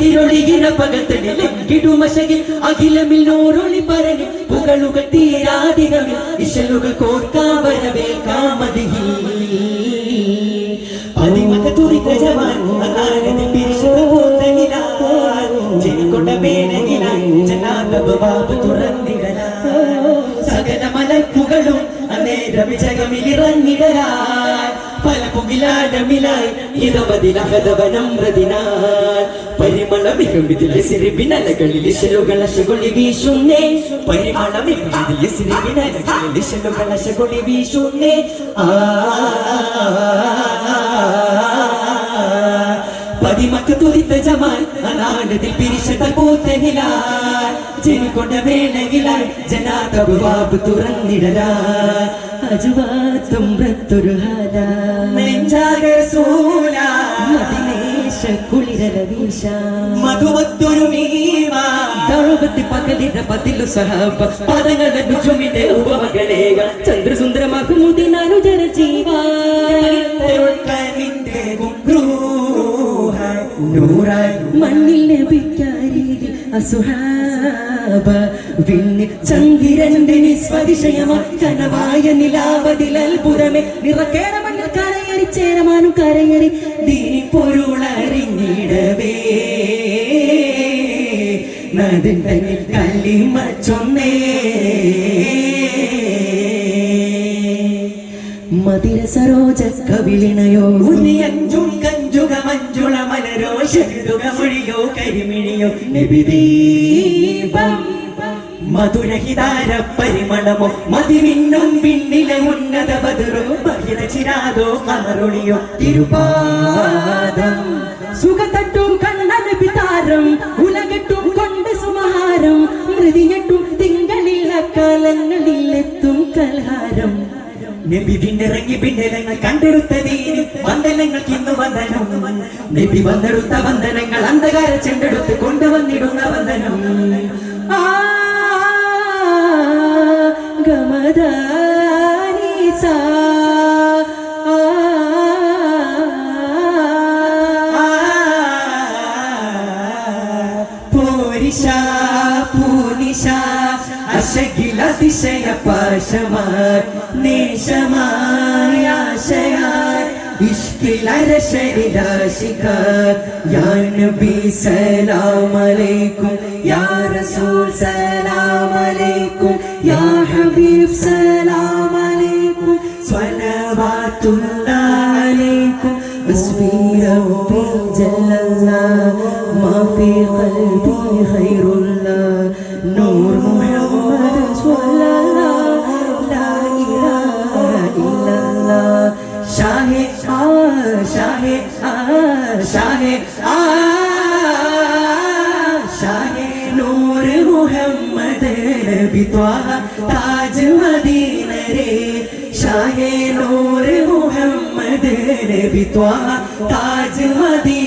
കതിരൊളികിന പകത്തണിലെങ്കിടുമശകിൽ അഖിലമിൽ നോരൊളി പറഞ്ഞു പുകളുകൾ തീരാതിരവിൽ ഇശലുകൾ കോർക്കാൻ പല പുകിലാടമിലായി ഇതവതിലഹതവനം പ്രതിനാൽ പരിമളമികുമ്പിതിലെ സിരിബിനലകളിൽ ശലുകൾ അശകൊളി വീശുന്നേ. പരിമളമികുമ്പിതിലെ സിരിബിനലകളിൽ ശലുകൾ അശകൊളി വീശുന്നേ. ആ പതിമക്ക് തുതിത്ത ജമാൽ അനാടതിൽ പിരിശത പോത്തകിലാൽ ജനിക്കൊണ്ട വേളകിലാൽ ജനാതബുവാബ് തുറന്നിടലാൽ. അജുവാത്തും ബ്രത്തൊരു ഹാല നെഞ്ചാകസൂല മതിലേശ മധുവത്തൊരു പകലിത പതിലു സഹബ. ഉപമകളേക ജീവാ. മണ്ണിൽ ലഭിക്കാരീതി അസുഹാബ. പിന്നെ ചന്ദ്രന്റെ നിസ്വതിശയമ കനവായ നിലാവതിൽ അത്ഭുതമേ നിറക്കേറ മണ്ണിൽ കരയറി ദീനി പൊരുളറിഞ്ഞിടവേ നദിണ്ടനിൽ കല്ലിമ ചൊന്നേ മതിര സരോജ കവിളിണയോ? ഉനിയഞ്ചും കഞ്ചുക മഞ്ജുള മലരോ ശരിതുക മൊഴിയോ കരിമിഴിയോ നിബിദീപം. മധുരഹിതാര പരിമളമോ മതിമിന്നും പിന്നിലെ ഉന്നത ബദറോ ബഹിര ചിരാതോ കമറൊളിയോ? തിരുപാദം. സുഖത്തട്ടും കണ്ണന് പിതാരം ഉലകെട്ടും കൊണ്ട് സുമഹാരം മൃതിയട്ടും തിങ്കളില്ല അക്കാലങ്ങളിലെത്തും കലഹാരം നബി പിന്നിറങ്ങി പിന്നിലങ്ങൾ കണ്ടെടുത്തതീന് വന്ദനങ്ങൾക്ക് ഇന്ന് വന്ദനം. നബി വന്നെടുത്ത വന്ദനങ്ങൾ അന്ധകാര ചെണ്ടെടുത്ത് കൊണ്ടുവന്നിടുന്ന വന്ദനം. ആ ഗമദാനി ആ നിശ അശകിൽ അതിശയ പാശമായി നിശമായ ആശയായി സലാമലൈക്കും യാ റസൂൽ സലാമലൈക്കും യാ ഹബീബ് സലാമലൈക്കും സ്വലവാത്തുല്ലാ അലൈക്കും അസ്ബീ റബ്ബി ജല്ല ما في قلبي خير الله نور محمد صلى الله لا إله إلا الله شاهد آه شاهد آه شاهد آه نور محمد نبي طه تاج مدينة ري نور محمد نبي طه تاج مدينة